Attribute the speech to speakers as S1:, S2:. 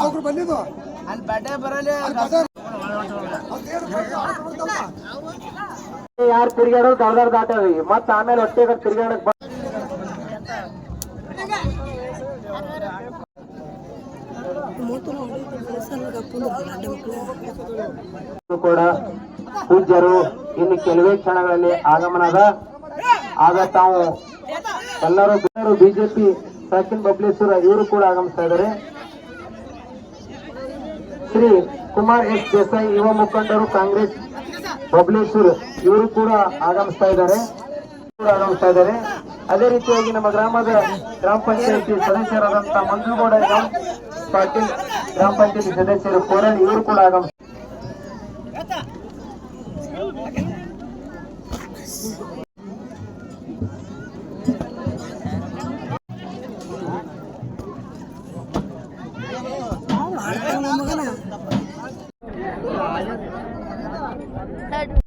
S1: ಅವ್ರು ಬಂದಿದ್ದು
S2: ಅಲ್ಲಿ ಬಟ್ಟೆ ಬರಲಿ
S3: ಯಾರು ತಿರ್ಗಾಡೋದು ಕಳ್ದಾರ ದಾಟವಿ ಮತ್ತ ಆಮೇಲೆ ಹೊಟ್ಟೆಗ ತಿರ್ಗಾಡಕ್ ಬ- ಇದು ಕೂಡ ಪೂಜ್ಯರು ಇನ್ನು ಕೆಲವೇ ಕ್ಷಣಗಳಲ್ಲಿ ಆಗಮನದ. ಆಗ ತಾವು ಎಲ್ಲರೂ ಬಿಜೆಪಿ, ಸಚಿನ್ ಬಬ್ಲೇಶ್ವರ ಇವರು ಕೂಡ ಆಗಮಿಸ್ತಾ ಇದ್ದಾರೆ. ಶ್ರೀ ಕುಮಾರ್ ಎಸ್ ದೇಸಾಯಿ, ಯುವ ಮುಖಂಡರು, ಕಾಂಗ್ರೆಸ್, ಬಬ್ಲೇಶ್ವರ್ ಇವರು ಕೂಡ ಆಗಮಿಸ್ತಾ ಇದ್ದಾರೆ. ಕೂಡ ಆಗಮಿಸ್ತಾ ಇದ್ದಾರೆ ಅದೇ ರೀತಿಯಾಗಿ ನಮ್ಮ ಗ್ರಾಮದ ಗ್ರಾಮ ಪಂಚಾಯತಿ ಸದಸ್ಯರಾದಂತಹ ಮಂಜುಗೌಡ ಎಂ ಪಾಟೀಲ್ ಗ್ರಾಮ ಪಂಚಾಯತಿ ಸದಸ್ಯರು ಕೋರಳಿ ಇವರು ಕೂಡ ಆಗಮಿಸ್ತಾರೆ